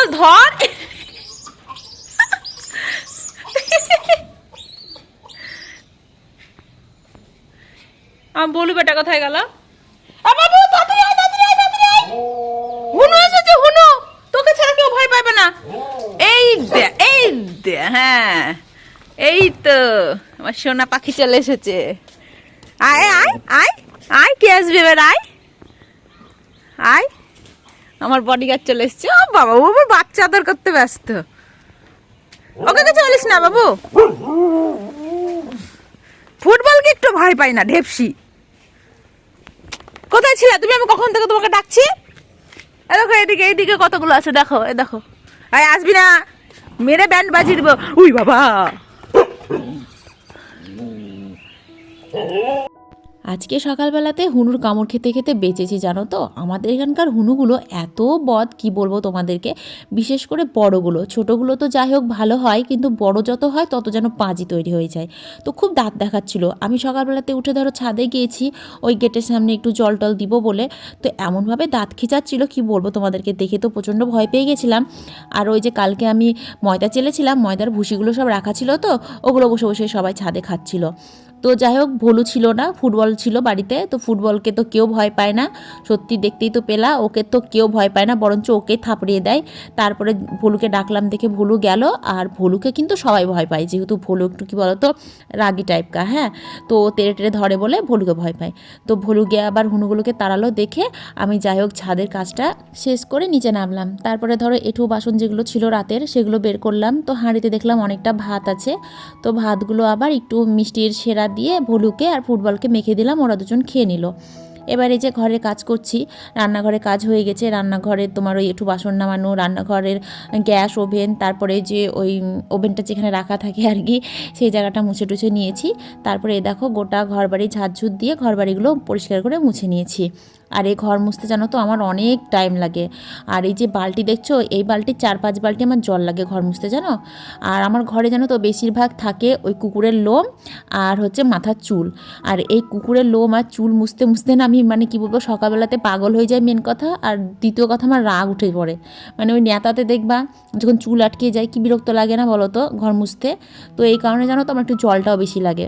Football ধর। বলু বেটা কোথায় গেল? তোকে কেউ ভয় পাবে না। এই এই দে হ্যাঁ। এই তো, আমার সোনা পাখি চলে এসেছে। আয় আয় আয় আয়, কে আসবে এবার? আয়। আয়। আমার বডিগার্ড চলে এসছে। ও বাবা, ও বাচ্চা আদর করতে ব্যস্ত। ওকে কিছু বলিস না বাবু। ফুটবলকে একটু ভয় পাই না, ঢেপসি। কোথায় ছিলে? তুমি আমি কখন থেকে তোমাকে ডাকছি? দেখো, এদিকে এইদিকে কতগুলো আছে, দেখো, এ দেখো। আয় আসবি না। মেরে ব্যান্ড বাজিয়ে দিব। উই বাবা। আজকে সকালবেলাতে হুনুর কামড় খেতে খেতে বেঁচেছি, জানো তো? আমাদের এখানকার হুনুগুলো এত বদ, কি বলব তোমাদেরকে? বিশেষ করে বড়গুলো। ছোটোগুলো তো যাই হোক ভালো হয়, কিন্তু বড় যত হয় তত যেন পাঁজি তৈরি হয়ে যায়। তো খুব দাঁত দেখাচ্ছিল। আমি সকালবেলাতে উঠে ধরো ছাদে গিয়েছি, ওই গেটের সামনে একটু জল টল দিব বলে। তো এমনভাবে দাঁত খিচাচ্ছিল, কি বলব তোমাদেরকে? দেখে তো প্রচণ্ড ভয় পেয়ে গেছিলাম। আর ওই যে কালকে আমি ময়দা চেলেছিলাম, ময়দার ভুসিগুলো সব রাখা ছিল তো, ওগুলো বসে বসে সবাই ছাদে খাচ্ছিল। তো যাই হোক, ভলু ছিল না, ফুটবল ছিল বাড়িতে, তো ফুটবলকে তো কেউ ভয় পায় না। সত্যি দেখতেই তো পেলা, ওকে তো কেউ ভয় পায় না, বরঞ্চ ওকে থাপড়িয়ে দেয়। তারপরে ভলুকে ডাকলাম দেখে ভলু গেল, আর ভলুকে কিন্তু সবাই ভয় পায়, যেহেতু ভলু একটু কী বলতো, রাগি টাইপকা হ্যাঁ? তো তেড়ে টেড়ে ধরে বলে ভলুকে ভয় পায়। তো ভলু গিয়ে আবার হুনুগুলোকে তাড়ালো দেখে, আমি যাই হোক ছাদের কাজটা শেষ করে নিচে নামলাম। তারপরে ধরো এঁঠু বাসন যেগুলো ছিল রাতের, সেগুলো বের করলাম। তো হাঁড়িতে দেখলাম অনেকটা ভাত আছে। তো ভাতগুলো আবার একটু মিষ্টির সেরা দিয়ে ভলুকে আর ফুটবলকে মেখে দিলাম, ওরা দুজন খেয়ে নিল। এবার এই যে ঘরে কাজ করছি, রান্নাঘরে কাজ হয়ে গেছে। রান্নাঘরে তোমার ওই একটু বাসন নামানো, রান্নাঘরের গ্যাস, ওভেন, তারপরে যে ওই ওভেনটা যেখানে রাখা থাকে আর কি, সেই জায়গাটা মুছে টুছে নিয়েছি। তারপরে দেখো গোটা ঘরবাড়ি ঝাড়ঝুট দিয়ে ঘর বাড়িগুলো পরিষ্কার করে মুছে নিয়েছি। আর এই ঘর মুছতে জানো তো আমার অনেক টাইম লাগে। আর এই যে বালতি দেখছ, এই বালতির চার পাঁচ বালতি আমার জল লাগে ঘর মুছতে জানো? আর আমার ঘরে জানো তো বেশিরভাগ থাকে ওই কুকুরের লোম আর হচ্ছে মাথার চুল। আর এই কুকুরের লোম আর চুল মুছতে মুছতে না আমি মানে কি বলব, সকালবেলাতে পাগল হয়ে যায় মেন কথা। আর দ্বিতীয় কথা আমার রাগ উঠে পড়ে। মানে ওই নেতাতে দেখবা যখন চুল আটকে যায়, কি বিরক্ত লাগে না বলো তো ঘর মুছতে? তো এই কারণে জানো তো আমার একটু জলটাও বেশি লাগে।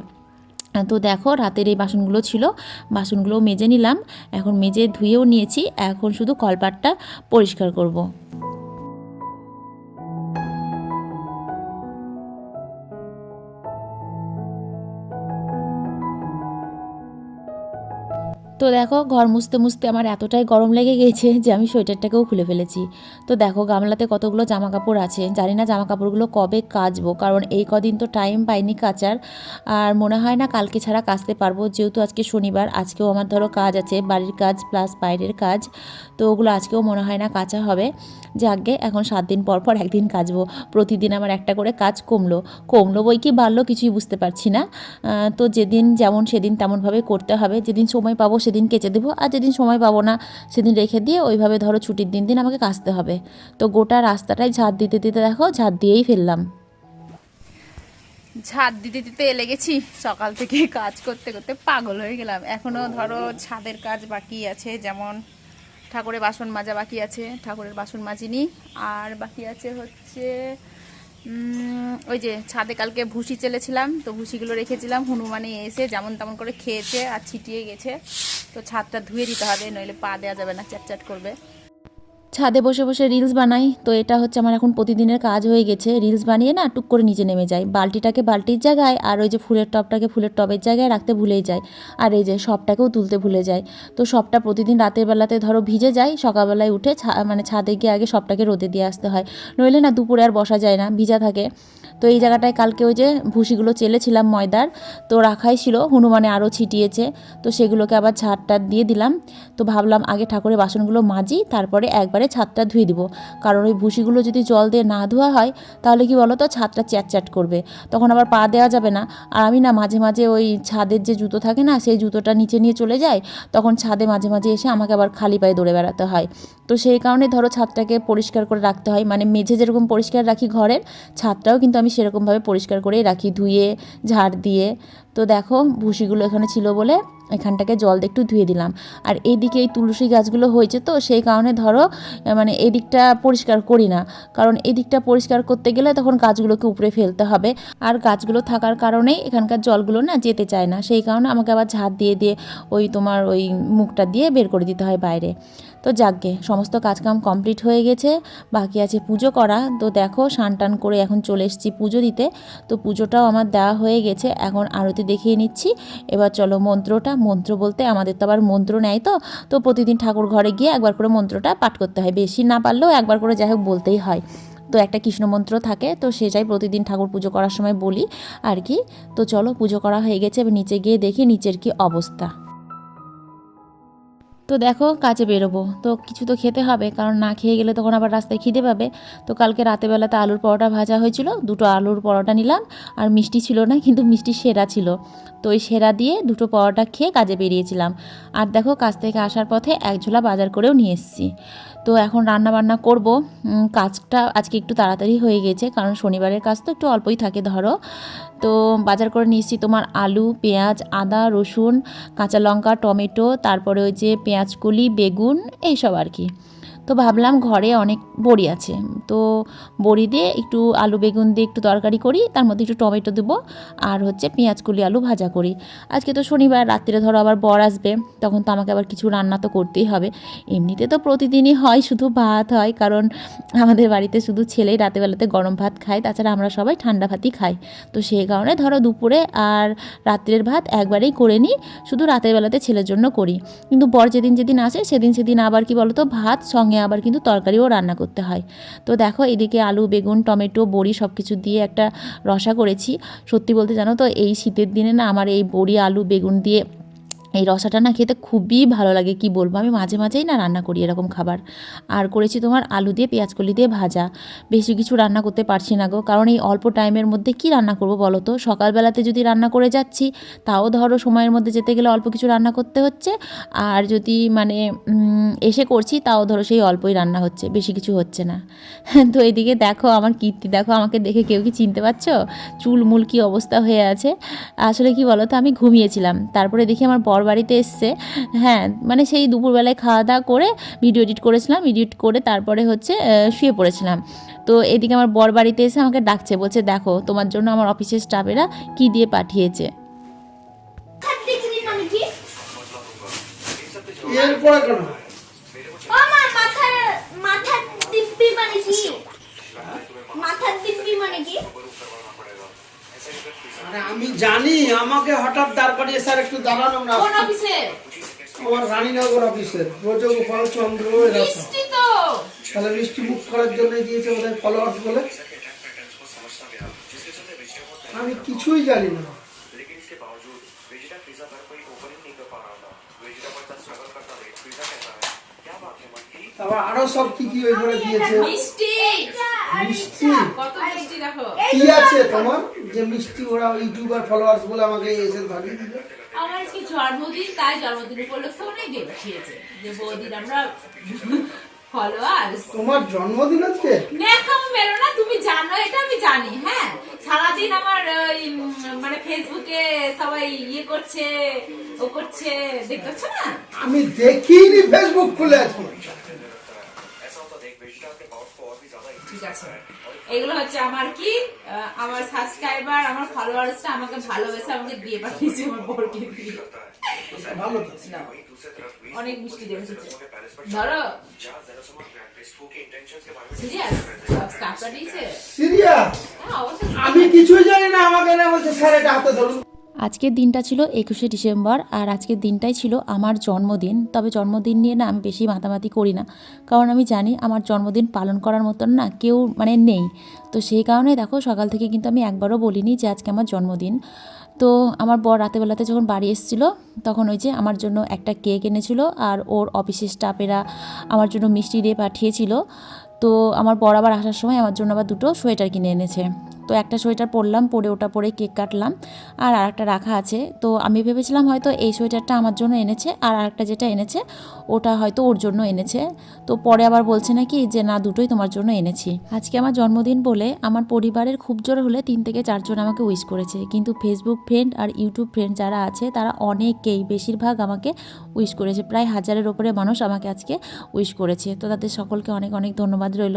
তো দেখো রাতের এই বাসনগুলো ছিল বাসনগুলো মেজে নিলাম, এখন মেজে ধুয়েও নিয়েছি, এখন শুধু কলপাটটা পরিষ্কার করব। তো দেখো ঘর মুছতে মুছতে আমার এতটাই গরম লেগে গেছে যে আমি সোয়েটারটাকেও খুলে ফেলেছি। তো দেখো গামলাতে কতগুলো জামা কাপড় আছে। জানি না জামা কাপড়গুলো কবে কাচবো, কারণ এই কদিন তো টাইম পাইনি কাচার। আর মনে হয় না কালকে ছাড়া কাচতে পারব, যেহেতু আজকে শনিবার, আজকেও আমার ধরো কাজ আছে, বাড়ির কাজ প্লাস বাইরের কাজ। তো ওগুলো আজকেও মনে হয় না কাচা হবে। যে আগে এখন সাত দিন পর পর একদিন কাচবো। প্রতিদিন আমার একটা করে কাজ কমলো। কমলো বই কি বাড়লো কিছুই বুঝতে পারছি না। তো যেদিন যেমন সেদিন তেমনভাবে করতে হবে। যেদিন সময় পাবো সেদিন কেচে দেবো আর যেদিন সময় পাবো না সেদিন রেখে দিয়ে ওইভাবে ধরো ছুটির দিন দিন আমাকে কাচতে হবে। তো গোটা রাস্তাটাই ঝাড় দিতে দিতে দেখো ঝাড় দিয়েই ফেললাম। ঝাড় দিতে দিতে এলে গেছি, সকাল থেকে কাজ করতে করতে পাগল হয়ে গেলাম। এখনও ধরো ছাদের কাজ বাকি আছে, যেমন ঠাকুরের বাসন মাজা বাকি আছে, ঠাকুরের বাসন মাজিনি। আর বাকি আছে হচ্ছে ওই যে ছাদে কালকে ভুসি চেলেছিলাম, তো ভুসিগুলো রেখেছিলাম, হনুমানে এসে যেমন তেমন করে খেয়েছে আর ছিটিয়ে গেছে। তো ছাদটা ধুয়ে দিতে হবে, নইলে পা দেওয়া যাবে না, চ্যাট চ্যাট করবে। ছাদে বসে বসে রিলস বানাই। তো এটা হচ্ছে আমার এখন প্রতিদিনের কাজ হয়ে গেছে। রিলস বানিয়ে না টুক করে নিচে নেমে যায় বালতিটাকে বালতির জায়গায় আর ওই যে ফুলের টবটাকে ফুলের টবের জায়গায় রাখতে ভুলেই যায় আর এই যে সবটাকেও তুলতে ভুলে যায় তো সবটা প্রতিদিন রাতের বেলাতে ধরো ভিজে যায় সকালবেলায় উঠে মানে ছাদে গিয়ে আগে সবটাকে রোদে দিয়ে আসতে হয়। নইলে না দুপুরে আর বসা যায় না, ভিজা থাকে। তো এই জায়গাটায় কালকে ওই যে ভুসিগুলো চেলেছিলাম ময়দার, তো রাখাই ছিল, হনুমানে আরও ছিটিয়েছে, তো সেগুলোকে আবার ছাদটা দিয়ে দিলাম, তো ভাবলাম আগে ঠাকুরের বাসনগুলো মাজি, তারপরে একবারে ছাদটা ধুয়ে দিব, কারণ ওই ভুসিগুলো যদি জল দিয়ে না ধোয়া হয়, তাহলে কি বলো তো ছাদটা চ্যাট চ্যাট করবে, তখন আবার পা দেওয়া যাবে না, আর আমি না মাঝে মাঝে ওই ছাদের যে জুতো থাকে না, সেই জুতোটা নিচে নিয়ে চলে যায় তখন ছাদে মাঝে মাঝে এসে আমাকে আবার খালি পায়ে দৌড়ে বেড়াতে হয়, তো সেই কারণে ধরো ছাদটাকে পরিষ্কার করে রাখতে হয় মানে মেঝে যেরকম পরিষ্কার রাখি ঘরের, ছাদটাও কিন্তু আমি সেরকমভাবে পরিষ্কার করেই রাখি ধুয়ে ঝাড় দিয়ে। তো দেখো ভুসিগুলো এখানে ছিল বলে এখানটাকে জল দিয়ে একটু ধুয়ে দিলাম। আর এদিকে এই তুলসী গাছগুলো হয়েছে তো, সেই কারণে ধরো মানে এদিকটা পরিষ্কার করি না। কারণ এদিকটা পরিষ্কার করতে গেলে তখন গাছগুলোকে উপরে ফেলতে হবে। আর গাছগুলো থাকার কারণেই এখানকার জলগুলো না যেতে চায় না। সেই কারণে আমাকে আবার ঝাঁট দিয়ে দিয়ে ওই তোমার ওই মুখটা দিয়ে বের করে দিতে হয় বাইরে। তো যাকগে, সমস্ত কাজকাম কমপ্লিট হয়ে গেছে, বাকি আছে পুজো করা। তো দেখো, স্নান টান করে এখন চলে এসেছি পুজো দিতে। তো পুজোটাও আমার দেওয়া হয়ে গেছে। এখন আরতি দেখিয়ে নিচ্ছি। এবার চলো মন্ত্রটা, মন্ত্র বলতে আমাদের তো আবার মন্ত্র নেয় তো। তো প্রতিদিন ঠাকুর ঘরে গিয়ে একবার করে মন্ত্রটা পাঠ করতে হয়। বেশি না পারলেও একবার করে যাই হোক বলতেই হয়। তো একটা কৃষ্ণ মন্ত্র থাকে, তো সেটাই প্রতিদিন ঠাকুর পুজো করার সময় বলি আর কি। তো চলো পুজো করা হয়ে গেছে, এবার নিচে গিয়ে দেখি নিচের কি অবস্থা। তো দেখো কাজে বেরোবো। তো কিছু তো খেতে হবে, কারণ না খেয়ে গেলে তখন আবার রাস্তায় খিদে পাবে। তো কালকে রাতেবেলাতে আলুর পরোটা ভাজা হয়েছিল, দুটো আলুর পরোটা নিলাম, আর মিষ্টি ছিল না, কিন্তু মিষ্টি সেরা ছিল। তো ওই সেরা দিয়ে দুটো পরোটা খেয়ে কাজে বেরিয়েছিলাম। আর দেখো কাজ থেকে আসার পথে এক ঝোলা বাজার করেও নিয়ে এসেছি। তো এখন রান্না বান্না করব কাজটা আজকে একটু তাড়াতাড়ি হয়ে গেছে, কারণ শনিবারের কাজ তো একটু অল্পই থাকে ধরো। তো বাজার করে নিয়েছি তোমার আলু, পেঁয়াজ, আদা, রসুন, কাঁচা লঙ্কা, টমেটো, তারপরে ওই যে পেঁয়াজ কলি বেগুন, এইসব আর কি। তো ভাবলাম ঘরে অনেক বড়ি আছে। তো বড়ি দিয়ে একটু আলু বেগুন দিয়ে একটু তরকারি করি, তার মধ্যে একটু টমেটো দেবো আর হচ্ছে পেঁয়াজ কলি আলু ভাজা করি। আজকে তো শনিবার রাত্রে ধরো আবার বর আসবে, তখন তো আমাকে আবার কিছু রান্না তো করতেই হবে। এমনিতে তো প্রতিদিনই হয়, শুধু ভাত হয়, কারণ আমাদের বাড়িতে শুধু ছেলেই রাতেবেলাতে গরম ভাত খায়, তাছাড়া আমরা সবাই ঠান্ডা ভাতই খাই। তো সেই কারণে ধরো দুপুরে আর রাত্রের ভাত একবারেই করে নিই, শুধু রাতের বেলাতে ছেলের জন্য করি। কিন্তু বর যেদিন যেদিন আসে, সেদিন সেদিন আবার কি বলতো, ভাত সঙ্গে আবার কিন্তু তরকারিও রান্না করতে হয়। তো দেখো এদিকে আলু, বেগুন, টমেটো, বড়ি সব কিছু দিয়ে একটা রসা করেছি। সত্যি বলতে জানো তো, এই শীতের দিনে না আমার এই বড়ি, আলু, বেগুন দিয়ে এই রসাটা না খেতে খুবই ভালো লাগে, কি বলব? আমি মাঝে মাঝেই না রান্না করি এরকম খাবার। আর করেছি তোমার আলু দিয়ে পেঁয়াজ কলি দিয়ে ভাজা। বেশি কিছু রান্না করতে পারছি না গো। কারণ এই অল্প টাইমের মধ্যে কি রান্না করব বলো তো? সকালবেলাতে যদি রান্না করে যাচ্ছি, তাও ধরো সময়ের মধ্যে যেতে গেলে অল্প কিছু রান্না করতে হচ্ছে। আর যদি মানে এসে করছি, তাও ধরো সেই অল্পই রান্না হচ্ছে, বেশি কিছু হচ্ছে না। তো এদিকে দেখো আমার কীর্তি, দেখো আমাকে দেখে কেউ কি চিনতে পারছ? চুল মুল কি অবস্থা হয়ে আছে। আসলে কি বলো তো, আমি ঘুমিয়েছিলাম। তারপরে দেখি আমার বর বাড়িতে এসছে। হ্যাঁ মানে সেই দুপুরবেলায় খাওয়া দাওয়া করে ভিডিও এডিট করেছিলাম এডিট করে তারপরে হচ্ছে শুয়ে পড়েছিলাম। তো এদিকে আমার বর বাড়িতে এসে আমাকে ডাকছে বলছে দেখো তোমার জন্য আমার অফিসের স্টাফেরা কি দিয়ে পাঠিয়েছে? মাথার মাথার দিব্যি মানে কি? মাথার দিব্যি মানে কি? আরে আমি জানি আমাকে হঠাৎ দাঁড় করিয়ে স্যার একটু দাঁড়ানো না কোন অফিসে? আমার রানীনগর অফিসে রোজ ফলচন্দ্র মিষ্টি তো। তাহলে মিষ্টি বুক করার জন্য দিয়েছে বোধহয় ফলোয়ার্স বলে। আমি কিছুই জানি না। তারপর আরও সব কি কি ওই করে দিয়েছে? মিষ্টি। মিষ্টি? কত মিষ্টি দেখো। কি আছে তোমার? যে মিষ্টি ওরা ইউটিউবার ফলোয়ার্স বলে আমাকে এসে ধরিয়ে দিল। আমার আজকে জন্মদিন তাই জন্মদিন উপলক্ষে অনেক পাঠিয়েছে যে বৌদির আমরা ফলোয়ার্স তোমার জন্মদিন আজকে? মেরো না তুমি জানো এটা আমি জানি হ্যাঁ? সারাদিন আমার মানে ফেসবুকে সবাই ইয়ে করছে ও করছে না? আমি দেখিনি ফেসবুক খুলে আজকে। ঠিক আছে। এগুলো হচ্ছে আমার কি আমার সাবস্ক্রাইবার আমার ফলোয়ার্সরা আমাকে ভালোবেসে আমাকে দিয়ে পাঠিয়েছে আমার বড়কে অনেক মিষ্টি দেবে ধরো। হ্যাঁ, আমি কিছুই জানি না আমাকে না বলছে স্যার এটা হাতে ধরুন। আজকের দিনটা ছিল একুশে ডিসেম্বর আর আজকের দিনটাই ছিল আমার জন্মদিন। তবে জন্মদিন নিয়ে না আমি বেশি মাতামাতি করি না। কারণ আমি জানি আমার জন্মদিন পালন করার মতন না কেউ মানে নেই। তো সেই কারণে দেখো সকাল থেকে কিন্তু আমি একবারও বলিনি যে আজকে আমার জন্মদিন। তো আমার বর রাতেবেলাতে যখন বাড়ি এসেছিল, তখন ওই যে আমার জন্য একটা কেক এনেছিল আর ওর অফিসের স্টাফেরা আমার জন্য মিষ্টি দিয়ে পাঠিয়েছিল। তো আমার বর আবার আসার সময় আমার জন্য আবার দুটো সোয়েটার কিনে এনেছে। তো একটা সোয়েটার পরলাম, পরে ওটা পরে কেক কাটলাম আর আরেকটা রাখা আছে। তো আমি ভেবেছিলাম হয়তো এই সোয়েটারটা আমার জন্য এনেছে আর আরেকটা যেটা এনেছে ওটা হয়তো ওর জন্য এনেছে। তো পরে আবার বলছে নাকি যে, না, দুটোই তোমার জন্য এনেছি। আজকে আমার জন্মদিন বলে আমার পরিবারের খুব জোর হলে তিন থেকে চারজন আমাকে উইশ করেছে। কিন্তু ফেসবুক ফ্রেন্ড আর ইউটিউব ফ্রেন্ড যারা আছে, তারা অনেকেই বেশিরভাগ আমাকে উইশ করেছে। প্রায় হাজারের ওপরে মানুষ আমাকে আজকে উইশ করেছে। তো তাদের সকলকে অনেক অনেক ধন্যবাদ রইল।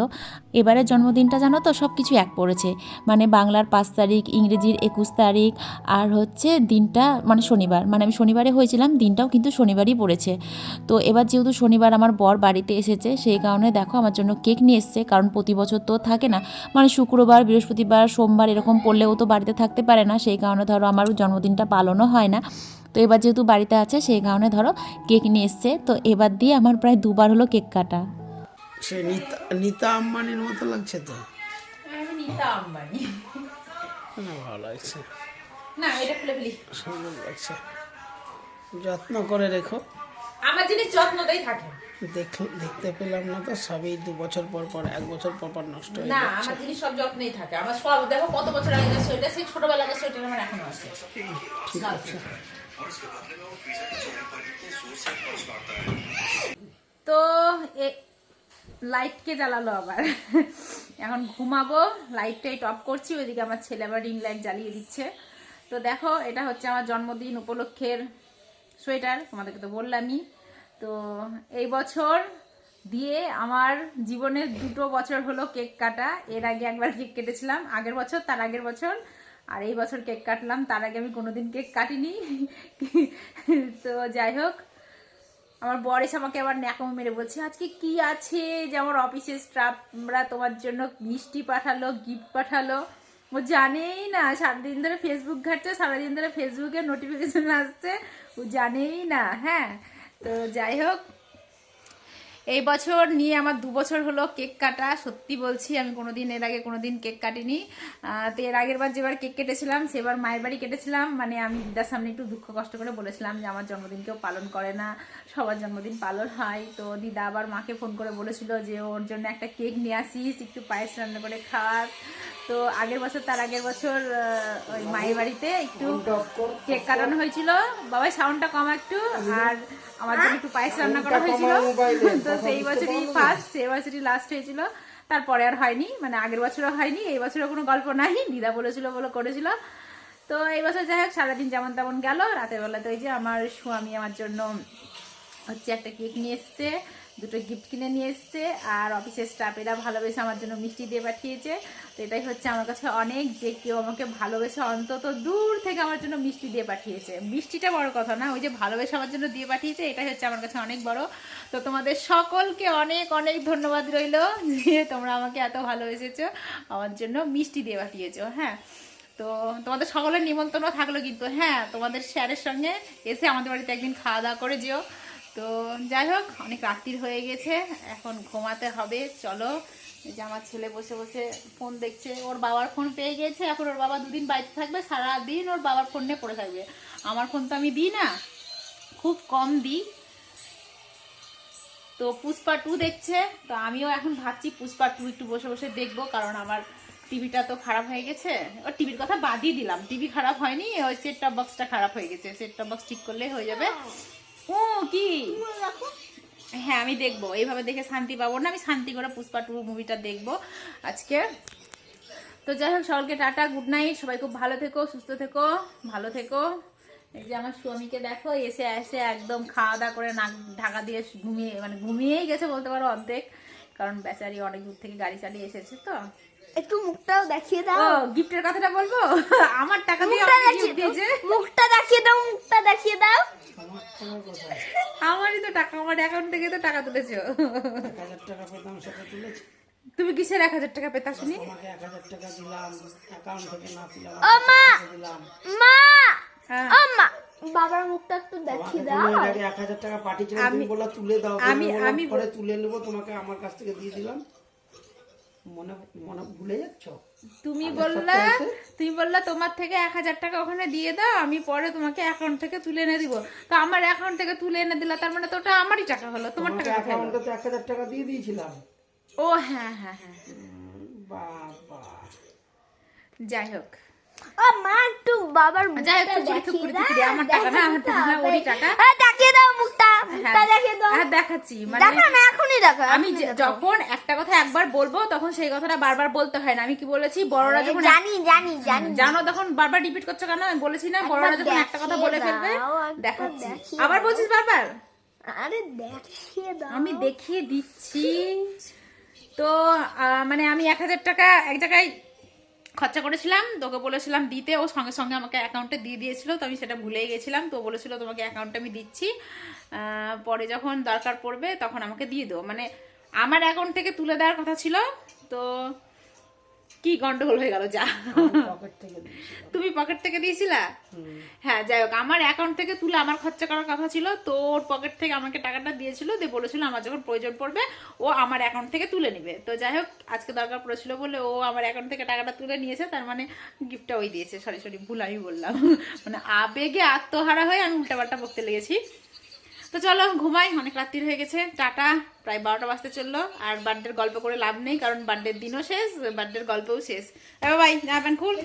এবারের জন্মদিনটা জানো তো সব কিছু এক পড়েছে। মানে বাংলার পাঁচ তারিখ, ইংরেজির একুশ তারিখ আর হচ্ছে দিনটা মানে শনিবার। মানে আমি শনিবারে হয়েছিলাম, দিনটাও কিন্তু শনিবারই পড়েছে। তো এবার যেহেতু শনিবার আমার বর বাড়িতে এসেছে, সেই কারণে দেখো আমার জন্য কেক নিয়ে এসছে, কারণ প্রতি বছর তো থাকে না। মানে শুক্রবার, বৃহস্পতিবার, সোমবার এরকম পড়লেও তো বাড়িতে থাকতে পারে না, সেই কারণে ধরো আমার জন্মদিনটা পালনও হয় না। তো এবার যেহেতু বাড়িতে আছে, সেই কারণে ধরো কেক নিয়ে এসছে। তো এবার দিয়ে আমার প্রায় দুবার হলো কেক কাটা। সে নিতা নিতা আম্বানির মতো লাগছে তো? নিতা আম্বানি ভালো লাগছে। না এটা খুলে ফেলি। সুন্দর লাগছে। যত্ন করে রেখো। আমার জিনিস যত্নতেই থাকে। দেখ দেখতে পেলাম না তো সবই দু বছর পর পর এক বছর পর পর নষ্ট হয়ে না আমার জিনিস সব যত্নেই থাকে। আমার সব দেখো কত বছর আগে সোয়েটার সেই ছোটবেলার সোয়েটার আমার এখনও আছে। ঠিক আছে। তো লাইটকে জ্বালালো আবার। এখন ঘুমাবো লাইটটাই টপ করছি, ওইদিকে আমার ছেলে আবার রিং লাইট জ্বালিয়ে দিচ্ছে। তো দেখো, এটা হচ্ছে আমার জন্মদিন উপলক্ষের সোয়েটার তোমাদেরকে তো বললামই। তো এই বছর দিয়ে আমার জীবনের দুটো বছর হলো কেক কাটা। এর আগে একবার কেক কেটেছিলাম, আগের বছর, তার আগের বছর। আর এই বছর কেক কাটলাম, তার আগে আমি কোনোদিন কেক কাটিনি। তো যাই হোক আমার বর এসে আমাকে আবার ন্যাকামো মেরে বলছে, আজকে কি আছে যে আমার অফিসের স্টাফরা তোমার জন্য মিষ্টি পাঠালো গিফট পাঠালো? ও জানেই না, সারাদিন ধরে ফেসবুক ঘাটছে, সারাদিন ধরে ফেসবুকে নোটিফিকেশন আসছে, ও জানেই না হ্যাঁ? তো যাই হোক এই বছর নিয়ে আমার দু বছর হলো কেক কাটা, সত্যি বলছি, আমি কোনোদিন এর আগে কোনোদিন কেক কাটিনি। তো এর আগের বার যেবার কেক কেটেছিলাম, সেবার মায়ের বাড়ি কেটেছিলাম মানে আমি দিদার সামনে একটু দুঃখ কষ্ট করে বলেছিলাম যে আমার জন্মদিন কেউ পালন করে না, সবার জন্মদিন পালন হয়। তো দিদা আবার মাকে ফোন করে বলেছিল যে ওর জন্য একটা কেক নিয়ে আসিস, একটু পায়েস রান্না করে খাস। তো আগের বছর তার আগের বছর ওই মায়ের বাড়িতে একটু কেক কাটানো হয়েছিল। বাবাই সাউন্ডটা কম একটু আর আমার জন্য একটু পায়েস রান্না করা হয়েছিল। তো সেই বছরই ফার্স্ট সেই বছরই লাস্ট হয়েছিল। তারপরে আর হয়নি মানে আগের বছরও হয়নি এই বছরও কোনো গল্প নাই। দিদা বলেছিল বলে করেছিল। তো এই বছর যাই হোক সারাদিন যেমন তেমন গেল। রাতের বেলাতে ওই যে আমার স্বামী আমার জন্য হচ্ছে একটা কেক নিয়ে এসছে। দুটো গিফট কিনে নিয়ে এসছে, আর অফিসের স্টাফেরা ভালোবেসে আমার জন্য মিষ্টি দিয়ে পাঠিয়েছে। তো এটাই হচ্ছে আমার কাছে অনেক যে কেউ আমাকে ভালোবেসে অন্তত দূর থেকে আমার জন্য মিষ্টি দিয়ে পাঠিয়েছে। মিষ্টিটা বড় কথা না, ওই যে ভালোবেসে আমার জন্য দিয়ে পাঠিয়েছে, এটাই হচ্ছে আমার কাছে অনেক বড়। তো তোমাদের সকলকে অনেক অনেক ধন্যবাদ রইল যে তোমরা আমাকে এত ভালোবেসেছো, আমার জন্য মিষ্টি দিয়ে পাঠিয়েছো হ্যাঁ। তো তোমাদের সকলের নিমন্ত্রণ থাকল কিন্তু হ্যাঁ তোমাদের স্যারের সঙ্গে এসে আমাদের বাড়িতে একদিন খাওয়া দাওয়া করে যেও। তো যাই হোক, অনেক রাত্রির হয়ে গেছে, এখন ঘুমাতে হবে, চলো। যে আমার ছেলে বসে বসে ফোন দেখছে, ওর বাবার ফোন পেয়ে গেছে, এখন ওর বাবা দুদিন বাড়িতে থাকবে, সারাদিন ওর বাবার ফোন নিয়ে পড়ে থাকবে। আমার ফোন তো আমি দিই না, খুব কম দিই। তো পুষ্পা টু দেখছে, তো আমিও এখন ভাবছি পুষ্পা টু একটু বসে বসে দেখব, কারণ আমার টিভিটা তো খারাপ হয়ে গেছে। ও টিভির কথা বাদই দিলাম, টিভি খারাপ হয়নি, ওই সেট টপ বক্সটা খারাপ হয়ে গেছে সেট টপ বক্স ঠিক করলে হয়ে যাবে। ও কি? হ্যাঁ আমি দেখব। এইভাবে দেখে শান্তি পাবো না আমি শান্তি করে পুষ্পা টু মুভিটা দেখব আজকে। তো যাই হোক সকলকে টাটা গুড নাইট সবাই খুব ভালো থেকো সুস্থ থেকো ভালো থেকো। এই যে আমার স্বামীকে দেখো এসে এসে একদম খাওয়া দাওয়া করে নাক ঢাকা দিয়ে ঘুমিয়ে মানে ঘুমিয়েই গেছে বলতে পারো অর্ধেক। কারণ বেচারি অনেক দূর থেকে গাড়ি চালিয়ে এসেছে তো। একটু মুখটাও দেখিয়ে দাও। গিফটের কথাটা বলব? আমার টাকা দিয়ে মুখটা দেখিয়ে দিয়েছে। মুখটা দেখিয়ে দাও মুখটা দেখিয়ে দাও। আমারই তো টাকা আমার অ্যাকাউন্ট থেকে তো টাকা তুলেছো। এক হাজার টাকা পেতাম সেটা তুলেছি। তুমি কিসের এক হাজার টাকা পেতা শুনি? তোমাকে এক হাজার টাকা দিলাম অ্যাকাউন্ট থেকে না তুলে ও মা মা হ্যাঁ। ও মা বাবার মুখটা একটু দেখিয়ে দাও। এক হাজার টাকা পাঠিয়েছিলাম তুমি আমি- বললা তুলে দাও আমি- আমি আমি আমি তুলে নেব তোমাকে আমার কাছ থেকে দিয়ে দিলাম। মনে মনে ভুলে যাচ্ছ? তুমি বললা তুমি বললা তোমার থেকে এক হাজার টাকা ওখানে দিয়ে দাও আমি পরে তোমাকে অ্যাকাউন্ট থেকে তুলে এনে দিব। তো আমার অ্যাকাউন্ট থেকে তুলে এনে দিলা তার মানে তো ওটা আমারই টাকা হলো তোমার টাকা অ্যাকাউন্টে তো এক হাজার টাকা দিয়ে দিয়েছিলাম। ও হ্যাঁ হ্যাঁ হ্যাঁ। বাবা। যাই হোক। ও মা একটু বাবার যাই হোক, মুখটা থুকরি, থুকরি, দেখিয়ে থুকরি, দাও, আমার টাকা না, আমার টাকা না, ওরই টাকা। হ্যাঁ, দেখিয়ে দাও মুখটা মুখটা হ্যাঁ, দেখিয়ে দাও। হ্যাঁ, দেখাচ্ছি মানে দেখা না এখনই দেখা আমি যখন একটা কথা একবার বলব তখন সেই কথাটা বারবার বলতে হয় না। আমি কি বলেছি বড়রা যখন জানি জানি জানি। জানো তখন বারবার রিপিট করছ কেন? আমি বলেছি না বড়রা যখন একটা কথা বলে ফেলবে দেখাচ্ছি। আবার বলছিস বারবার? আরে দেখিয়ে দাও। আমি দেখিয়ে দিচ্ছি। তো মানে আমি এক হাজার টাকা এক জায়গায় খরচা করেছিলাম, তোকে বলেছিলাম দিতে, ও সঙ্গে সঙ্গে আমাকে অ্যাকাউন্টে দিয়ে দিয়েছিল, তো আমি সেটা ভুলেই গেছিলাম, তো বলেছিল তোমাকে অ্যাকাউন্টে আমি দিচ্ছি। পরে যখন দরকার পড়বে তখন আমাকে দিয়ে দেবো মানে আমার অ্যাকাউন্ট থেকে তুলে দেওয়ার কথা ছিল, তো কি গন্ডগোল হয়ে গেল যা। তুমি পকেট থেকে দিয়েছিলা? হ্যাঁ যাই হোক আমার অ্যাকাউন্ট থেকে তুলে আমার খরচা করার কথা ছিল তো ওর পকেট থেকে আমাকে টাকাটা দিয়েছিল দিয়ে বলেছিল আমার যখন প্রয়োজন পড়বে ও আমার অ্যাকাউন্ট থেকে তুলে নেবে। তো যাই হোক আজকে দরকার পড়েছিল বলে ও আমার অ্যাকাউন্ট থেকে টাকাটা তুলে নিয়েছে তার মানে গিফটটা ওই দিয়েছে। সরি সরি ভুল আমি বললাম। মানে আবেগে আত্মহারা হয়ে আমি উল্টাপাল্টা বকতে লেগেছি। তো চলো ঘুমাই অনেক রাত্রির হয়ে গেছে। টাটা প্রায় বারোটা বাজতে চলল। আর বার্থডের গল্প করে লাভ নেই কারণ বার্থডের দিনও শেষ বার্থডের গল্পও শেষ। জামা প্যান্ট খুল